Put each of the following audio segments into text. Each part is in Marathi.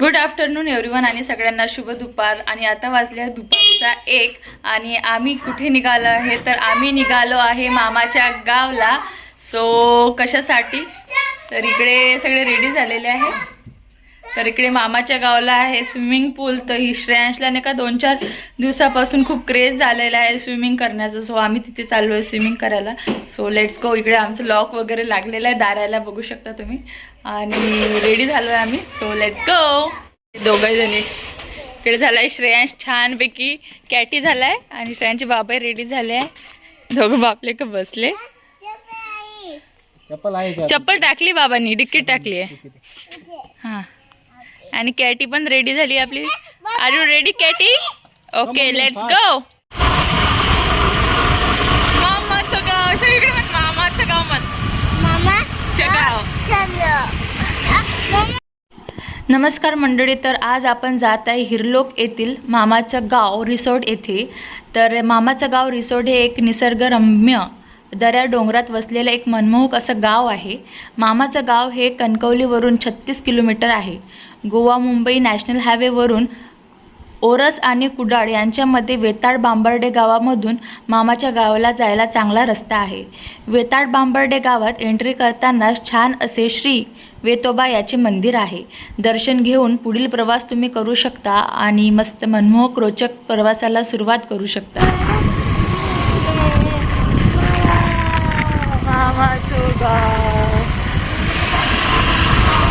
गुड आफ्टरनून एव्हरीवन आणि सगळ्यांना शुभ दुपार. आणि आता वाजले दुपारचा एक आणि आम्ही कुठे निघालो आहे? तर आम्ही निघालो आहे मामाच्या गावला. सो कशासाठी? तर इकडे सगळे रेडी झालेले आहे. तर इकडे मामाच्या गावाला आहे स्विमिंग पूल. तर ही श्रेयांशला नाही का दोन चार दिवसापासून खूप क्रेज झालेला आहे स्विमिंग करण्याचं. सो आम्ही तिथे चाललो आहे स्विमिंग करायला. सो लेट्स गो इकडे आमचं लॉक वगैरे लागलेलं आहे दाराला बघू शकता तुम्ही. आणि रेडी झालो आहे आम्ही. सो लेट्स गो दोघं जणी. इकडे झालाय श्रेयांश छानपैकी. कॅटी झालाय आणि श्रेयांचे बाबा रेडी झाले आहे. दोघं बापले का बसले. आहे? चप्पल टाकली बाबांनी. डिक्कीट टाकली आहे. हां. आणि कॅटी पण रेडी झाली आपली. Are you ready Katie? Okay let's go मामाचं गाव सगळीकडे म्हण. मामाचं गाव म्हण गाव नमस्कार मंडळी तर आज आपण जात आहे हिरलोक येथील मामाचं गाव रिसोर्ट येथे. तर मामाचं गाव रिसोर्ट हे एक निसर्गरम्य दऱ्या डोंगरात वसलेलं एक मनमोहक असं गाव आहे. मामाचं गाव हे कणकवलीवरून छत्तीस किलोमीटर आहे. गोवा मुंबई नॅशनल हायवेवरून ओरस आणि कुडाळ यांच्यामध्ये वेताळ बांबर्डे गावामधून मामाच्या गावाला जायला चांगला रस्ता आहे. वेताळ बांबर्डे गावात एंट्री करताना छान असे श्री वेतोबा याचे मंदिर आहे. दर्शन घेऊन पुढील प्रवास तुम्ही करू शकता आणि मस्त मनमोहक रोचक प्रवासाला सुरुवात करू शकता. मामाचं गाव.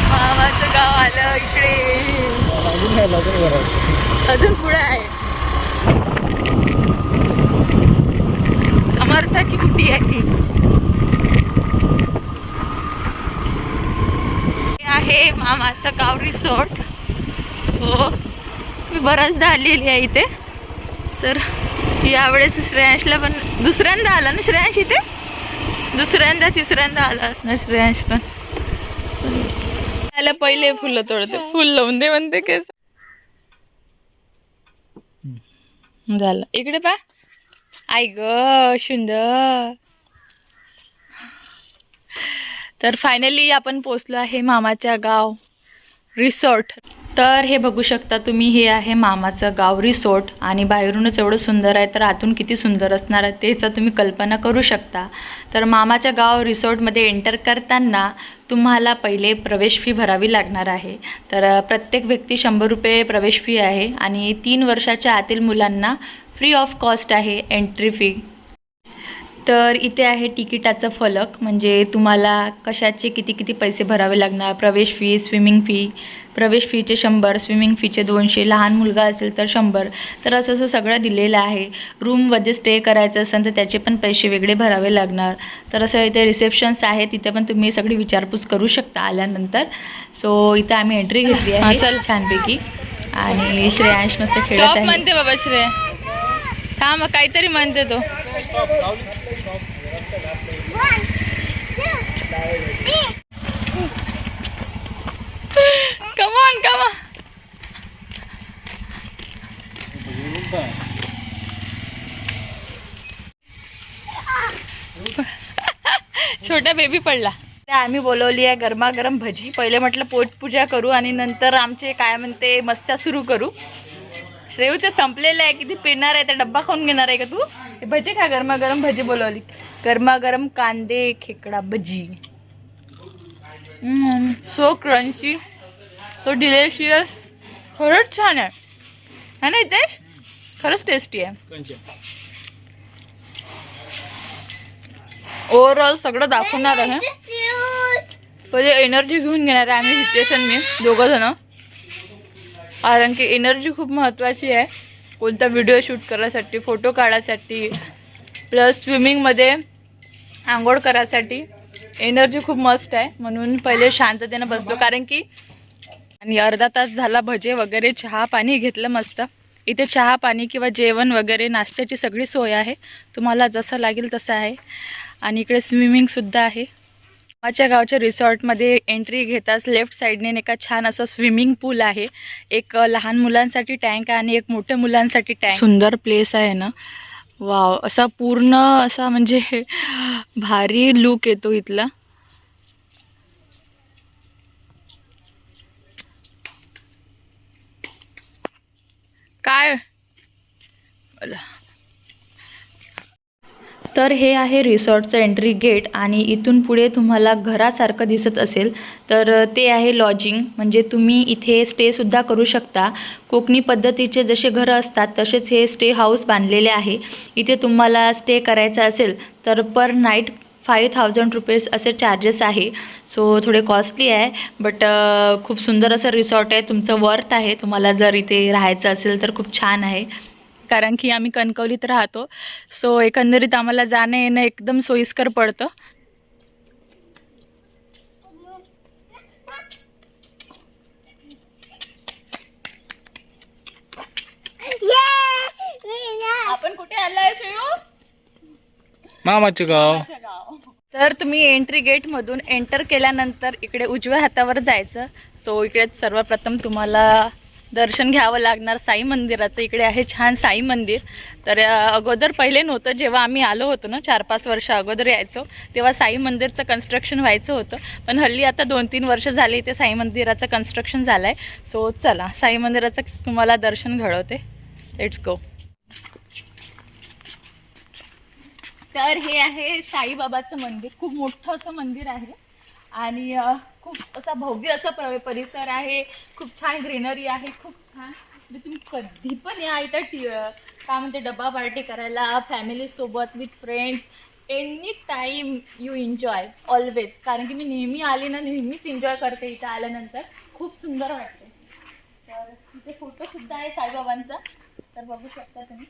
मामाचं गाव आलं इकडे अजून पुढे आहे. समर्थाची कुटी आहे? ती आहे मामाचं गाव रिसॉर्ट. सो मी बऱ्याचदा आलेली आहे इथे. तर यावेळेस श्रेयांशला पण दुसऱ्यांदा आला ना? श्रेयांश इथे? दुसऱ्यांदा तिसऱ्यांदा आला असणार श्रेयांश पण. त्याला पहिले फुलं तोडते. फुल लावून दे म्हणते केस. झालं. इकडे पा. आई ग सुंदर. तर फायनली आपण पोचलो आहे मामाच्या गाव रिसॉर्ट. तर हे बघू शकता तुम्ही हे आहे मामाचं गाव रिसोर्ट. आणि बाहेरूनच एवढं सुंदर आहे तर आतून किती सुंदर असणार आहे त्याचं तुम्ही कल्पना करू शकता. तर मामाच्या गाव रिसॉर्टमध्ये एंटर करताना तुम्हाला पहिले प्रवेश फी भरावी लागणार आहे. तर प्रत्येक व्यक्ती शंभर रुपये प्रवेश फी आहे आणि तीन वर्षाच्या आतील मुलांना फ्री ऑफ कॉस्ट आहे एंट्री फी तर इथे आहे तिकिटाचं फलक म्हणजे तुम्हाला कशाचे किती किती पैसे भरावे लागणार प्रवेश फी स्विमिंग फी प्रवेश फीचे शंभर स्विमिंग फीचे दोनशे लहान मुलगा असेल तर शंभर. तर असं असं सगळं दिलेलं आहे. रूममध्ये स्टे करायचं असेल तर त्याचे पण पैसे वेगळे भरावे लागणार. तर असं इथे रिसेप्शन्स आहे तिथे पण तुम्ही सगळी विचारपूस करू शकता आल्यानंतर. सो इथं आम्ही एंट्री घेतली आहे. चल. छानपैकी. आणि श्रेयांश मस्त खेळत आहे. म्हणते बाबा श्रेय. थांब काहीतरी म्हणते तो. कमॉन कमॉन छोटा बेबी पडला. आम्ही बोलवली आहे गरमागरम भजी. पहिले म्हटलं पोटपूजा करू आणि नंतर आमचे काय म्हणते मस्त्या सुरू करू. श्रेयू ते संपलेलं आहे. किती पिणार आहे तर डब्बा खाऊन घेणार आहे का तू? हे भजी खा गरमागरम भजी बोलवली. गरमागरम कांदे खेकडा bhaji. So crunchy so delicious खरंच छान आहे. है ना इथेश खरंच टेस्टी आहे. ओव्हरऑल सगळं दाखवणार आहे. पहिले एनर्जी घेऊन घेणार आहे आम्ही सिच्युएशन मी दोघं जण कारण की एनर्जी खूप महत्त्वाची आहे. कोणता व्हिडिओ शूट करायसाठी फोटो काढायसाठी प्लस स्विमिंगमध्ये आंघोळ करायसाठी. एनर्जी खूप मस्त आहे. म्हणून पहिले शांततेनं बसलो. कारण की आणि अर्धा तास झाला भजे वगैरे चहा पाणी घेतलं मस्त. इथे चहा पाणी किंवा जेवण वगैरे नाश्त्याची सगळी सोय आहे. तुम्हाला जसं लागेल तसं आहे. आणि इकडे स्विमिंगसुद्धा आहे. माझ्या गावच्या रिसॉर्टमध्ये एंट्री घेताच लेफ्ट साईडने एका छान असं स्विमिंग पूल आहे. एक लहान मुलांसाठी टँक आहे आणि एक मोठ्या मुलांसाठी टँक सुंदर प्लेस आहे ना. वाव असा पूर्ण असा म्हणजे भारी लुक येतो इथला. काय? तर हे आहे रिसॉर्टचं एंट्री गेट आणि इथून पुढे तुम्हाला घरासारखं दिसत असेल. तर ते आहे लॉजिंग म्हणजे तुम्ही इथे स्टेसुद्धा करू शकता. कोकणी पद्धतीचे जसे घरं असतात तसेच हे स्टे हाऊस बांधलेले आहे. इथे तुम्हाला स्टे करायचा असेल तर per night five thousand rupees असे चार्जेस आहे. सो थोडे कॉस्टली आहे बट खूप सुंदर असं रिसॉर्ट आहे. तुमचं वर्थ आहे. तुम्हाला जर इथे राहायचं असेल तर खूप छान आहे. कारण की आम्ही कणकवलीत राहतो. सो एकंदरीत आम्हाला जाणं येणं एकदम सोयीस्कर पडतं. आपण कुठे आलाय श्रेयू मामाचे गाव. तर तुम्ही एंट्री गेटमधून एंटर केल्यानंतर इकडे उजव्या हातावर जायचं. सो इकडे सर्वप्रथम तुम्हाला दर्शन घ्यावं लागणार. साई मंदिराचं इकडे आहे छान साई मंदिर. तर अगोदर पहिले नव्हतं. जेव्हा आम्ही आलो होतो ना चार पाच वर्ष अगोदर यायचो तेव्हा साई मंदिरचं कन्स्ट्रक्शन व्हायचं होतं. पण हल्ली आता दोन तीन वर्ष झाली इथे साई मंदिराचं कन्स्ट्रक्शन झालं आहे सो चला साई मंदिराचं तुम्हाला दर्शन घडवते. लेट्स गो तर हे आहे साईबाबाचं मंदिर. खूप मोठं असं मंदिर आहे. आणि खूप असा भव्य असा प्र परिसर आहे. खूप छान ग्रीनरी आहे. खूप छान. म्हणजे तुम्ही कधी पण या इथं टी काय म्हणते डब्बा पार्टी करायला फॅमिलीसोबत with friends any time you enjoy always कारण की मी नेहमी आली ना नेहमीच एन्जॉय करते इथं आल्यानंतर. खूप सुंदर वाटते. तर इथे फोटोसुद्धा आहे साईबाबांचा. तर बघू शकता तुम्ही.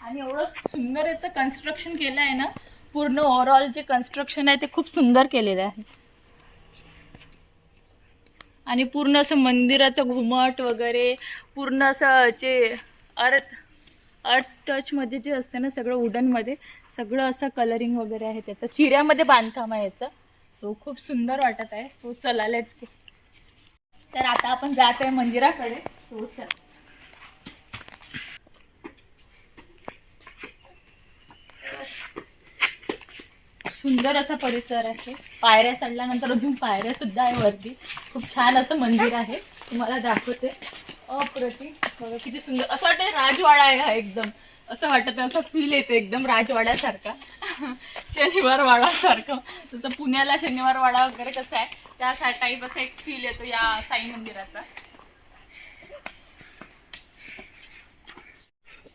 आणि एवढं सुंदर याचं कन्स्ट्रक्शन केलं आहे ना पूर्ण ओव्हरऑल जे कन्स्ट्रक्शन आहे ते खूप सुंदर केलेलं आहे. आणि पूर्ण असं मंदिराचं घुमट वगैरे पूर्ण असं जे अर्थ अर्थ टचमध्ये जे असते ना सगळं वुडनमध्ये सगळं असं कलरिंग वगैरे आहे त्याचं. चिऱ्यामध्ये बांधकाम आहे याचं. सो खूप सुंदर वाटत आहे. सो चला लेट्स तर आता आपण जात आहे मंदिराकडे. सो चला. सुंदर असा परिसर आहे. पायऱ्या चढल्यानंतर अजून पायऱ्या सुद्धा आहे वरती. खूप छान असं मंदिर आहे. तुम्हाला दाखवते. अप्रतिम. बघा किती सुंदर. असं वाटतं राजवाडा आहे हा एकदम. असं वाटत असं फील येते एकदम राजवाड्यासारखा. शनिवार वाडासारखं जसं पुण्याला शनिवार वाडा वगैरे कसं आहे त्या टाईप असा एक फील येतो या साई मंदिराचा.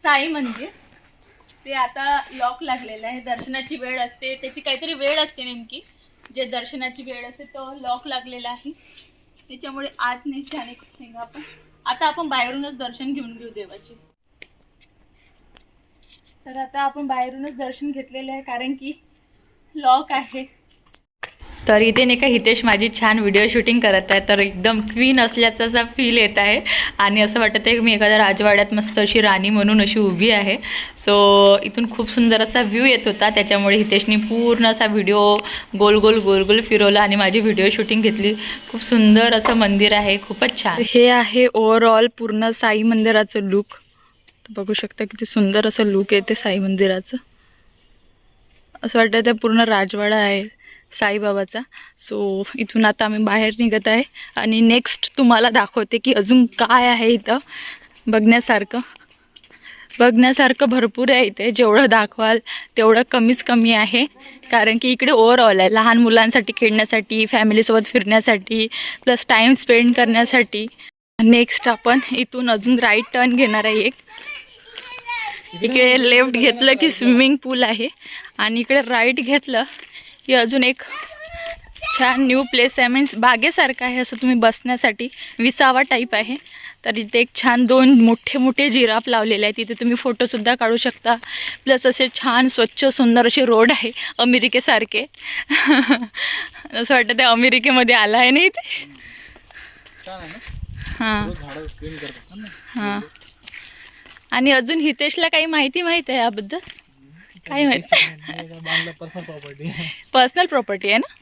साई मंदिर. ते आता लॉक लागलेलं आहे. दर्शनाची वेळ असते. त्याची काहीतरी वेळ असते नेमकी. जे दर्शनाची वेळ असते तो लॉक लागलेला आहे. त्याच्यामुळे आत नाही जाणे नाही आपण. आता आपण बाहेरूनच दर्शन घेऊन घेऊ देवाचे. तर आता आपण बाहेरूनच दर्शन घेतलेलं आहे कारण की लॉक आहे. तर इथे नाही का हितेश माझी छान व्हिडिओ शूटिंग करत आहे तर एकदम क्वीन असल्याचा असा फील येत आहे. आणि असं वाटत आहे की मी एखाद्या राजवाड्यात मस्त अशी राणी म्हणून अशी उभी आहे. सो इथून खूप सुंदर असा व्ह्यू येत होता. त्याच्यामुळे हितेशनी पूर्ण असा व्हिडिओ गोल गोल गोल गोल फिरवला आणि माझी व्हिडिओ शूटिंग घेतली. खूप सुंदर असं मंदिर आहे. खूपच छान. हे आहे ओव्हरऑल पूर्ण साई मंदिराचं लुक बघू शकता किती सुंदर असं लुक येते साई मंदिराचं. असं वाटतं ते पूर्ण राजवाडा आहे. साईबाबाचा. सो इथून आता आम्ही बाहेर निघत आहे. आणि नेक्स्ट तुम्हाला दाखवते की अजून काय आहे इथं. बघण्यासारखं. बघण्यासारखं भरपूर आहे इथे. जेवढं दाखवाल तेवढं कमीच कमी आहे. कारण की इकडे ओव्हरऑल आहे. लहान मुलांसाठी खेळण्यासाठी फॅमिलीसोबत फिरण्यासाठी प्लस टाईम स्पेंड करण्यासाठी. नेक्स्ट आपण इथून अजून राईट टर्न घेणार आहे एक. इकडे लेफ्ट घेतलं की स्विमिंग पूल आहे. आणि इकडे राईट घेतलं की अजून एक छान न्यू प्लेस आहे. मीन्स बागेसारखं आहे असं तुम्ही बसण्यासाठी विसावा टाईप आहे. तर इथे एक छान दोन मोठे मोठे जिराफ लावलेले आहेत. तिथे तुम्ही फोटोसुद्धा काढू शकता. प्लस असे छान स्वच्छ सुंदर असे रोड आहे अमेरिकेसारखे. असं वाटतं ते अमेरिकेमध्ये आलं आहे ना इथे? हां. हां. आणि अजून हितेशला काही माहिती माहीत आहे याबद्दल? काय माहिती. पर्सनल प्रॉपर्टी पर्सनल प्रॉपर्टी आहे ना?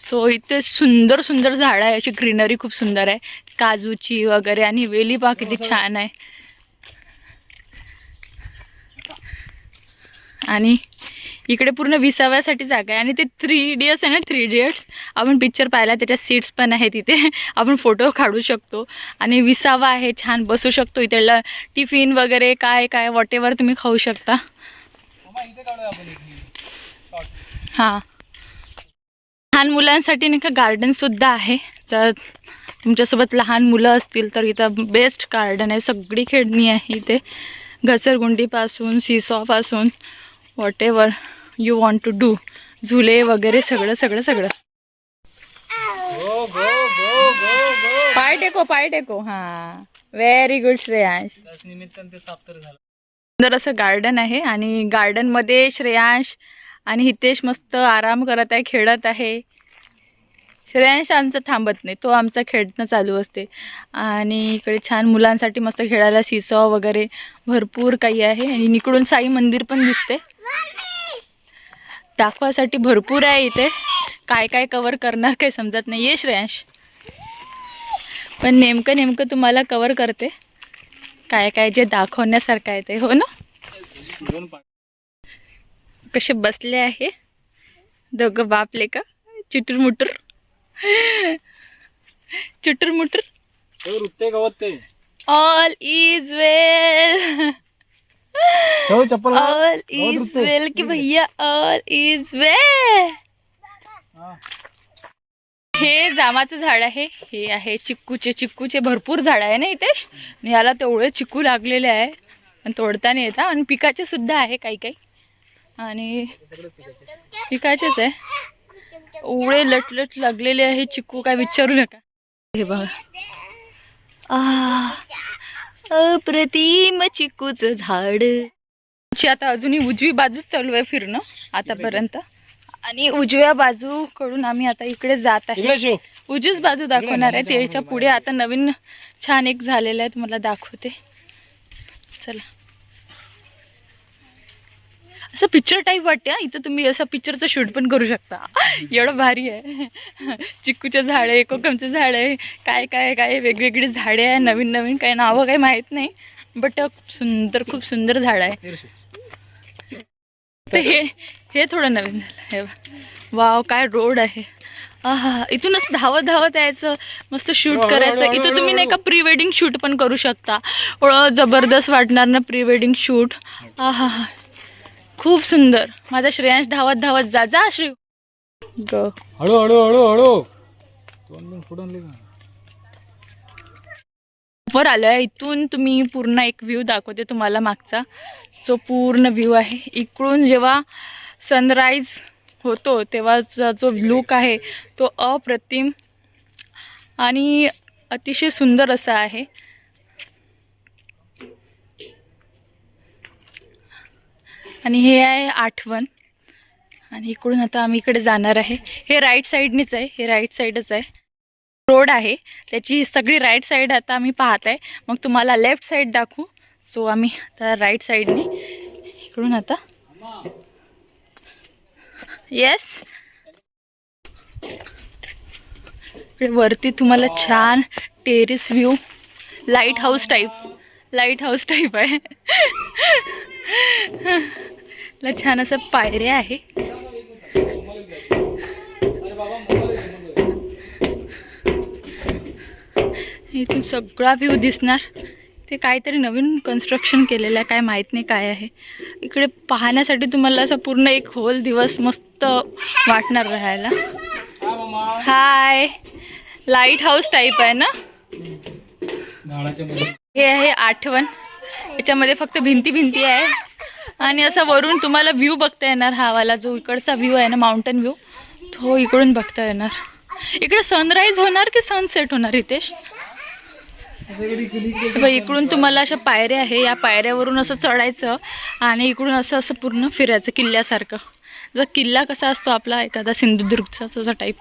सो इथे सुंदर सुंदर झाडं आहे. अशी ग्रीनरी खूप सुंदर आहे. काजूची वगैरे आणि वेली पहा किती छान आहे. आणि इकडे पूर्ण विसाव्यासाठी जागा आहे. आणि ते थ्री इडियट्स आहे ना थ्री इडियट्स आपण पिक्चर पाहिला त्याच्या सीट्स पण आहे तिथे आपण फोटो काढू शकतो. आणि विसावा आहे छान बसू शकतो. इथे टिफिन वगैरे काय काय वॉट एव्हर तुम्ही खाऊ शकता. हां. लहान मुलांसाठी नाही का गार्डनसुद्धा आहे. जर तुमच्यासोबत लहान मुलं असतील तर इथं बेस्ट गार्डन आहे. सगळी खेळणी आहे इथे. घसरगुंडीपासून सीसॉपासून whatever you want to do झुले वगैरे सगळं सगळं सगळं. गो गो गो गो गो पाय टेको पाय टेको. हां. Very good Shreyansh. निमित्तानं ते साफ तर झालं. सुंदर असं गार्डन आहे आणि गार्डनमध्ये श्रेयांश आणि हितेश मस्त आराम करत आहे खेळत आहे. श्रेयांश आमचा थांबत नाही तो आमचा खेळणं चालू असते. आणि इकडे छान मुलांसाठी मस्त खेळायला सिसॉ वगैरे भरपूर काही आहे आणि इकडून साई मंदिर पण दिसते. दाखवासाठी भरपूर आहे इथे. काय काय कवर करणार काही समजत नाही ये श्रेयांश. पण नेमकं नेमकं तुम्हाला कवर करते. काय काय जे दाखवण्यासारखं आहे ते हो ना? कसे बसले आहे? दोघं बापले का? चिटूर मुटूर चिटूर मुटूर all is well. All is well की भैया ऑल इज़ वेल. हे जामाचं झाड आहे. हे आहे चिक्कूचे. चिक्कूचे भरपूर झाड आहे ना इथे? याला तेवढे चिक्कू लागलेले आहे. पण तोडता नाही येतात. आणि पिकाचे सुद्धा आहे काही काही. आणि पिकाचेच आहे. एवढे लटलट लागलेले आहे. चिक्कू काय विचारू नका. हे बघा. अप्रतिम चिक्कूचं झाड. ची आता अजूनही उजवी बाजूच चालू आहे फिरणं. आतापर्यंत. आणि उजव्या बाजूकडून आम्ही आता इकडे जात आहे. उजवीच बाजू दाखवणार आहे. त्याच्या पुढे आता नवीन छान एक झालेलं आहे तुम्हाला दाखवते. चला. असं पिक्चर टाईप वाटते हा. इथं तुम्ही असं पिक्चरचं शूट पण करू शकता. एवढं भारी आहे. चिक्कूचे झाडे कोकमचे झाड आहे काय काय काय वेगवेगळी झाडे आहे नवीन नवीन काही नावं काही माहीत नाही. बट सुंदर खूप सुंदर झाड आहे. तर हे हे थोडं नवीन झालं. हे वाव काय रोड आहे. आहा इथूनच धावत धावत यायचं. मस्त शूट करायचं. इथं तुम्ही नाही का. प्री वेडिंग शूट पण करू शकता. जबरदस्त वाटणार ना प्री वेडिंग शूट. आहा हा. खूप सुंदर. माझा श्रेयांश धावत धावत जा जा श्री ग. हळू हळू हळू हळू. वर आलो आहे इथून तुम्ही पूर्ण एक व्ह्यू दाखवते तुम्हाला मागचा. जो पूर्ण व्ह्यू आहे. इकडून जेव्हा सनराईज होतो तेव्हाचा जो लुक आहे तो अप्रतिम आणि अतिशय सुंदर असा आहे. आणि हे आहे आठवण. आणि इकडून आता आम्ही इकडे जाणार आहे. हे राईट साईडनेच आहे. हे राईट साईडच आहे. रोड आहे. त्याची सगळी राईट साईड आता आम्ही पाहत आहे मग तुम्हाला लेफ्ट साईड दाखवू. सो आम्ही आता राईट साईडने इकडून आता. येस इकडे वरती तुम्हाला छान terrace view lighthouse type lighthouse type आहे छान असं पायऱ्या आहे. इथून सगळा व्ह्यू दिसणार. ते काहीतरी नवीन कन्स्ट्रक्शन केलेलं आहे काय माहीत नाही काय आहे. इकडे पाहण्यासाठी तुम्हाला असं पूर्ण एक होल दिवस मस्त वाटणार राहायला. हाय लाइट हाऊस टाईप आहे ना? हे आहे आठवण. याच्यामध्ये फक्त भिंती भिंती आहे. आणि असं वरून तुम्हाला व्ह्यू बघता येणार हा वाला जो इकडचा व्ह्यू आहे ना माउंटन व्ह्यू तो इकडून बघता येणार. इकडे सनराईज होणार की सनसेट होणार रितेश? बघ, इकडून तुम्हाला अशा पायऱ्या आहे या पायऱ्यावरून असं चढायचं आणि इकडून असं असं पूर्ण फिरायचं किल्ल्यासारखं. जर किल्ला कसा असतो आपला एखादा सिंधुदुर्गचा तसा टाईप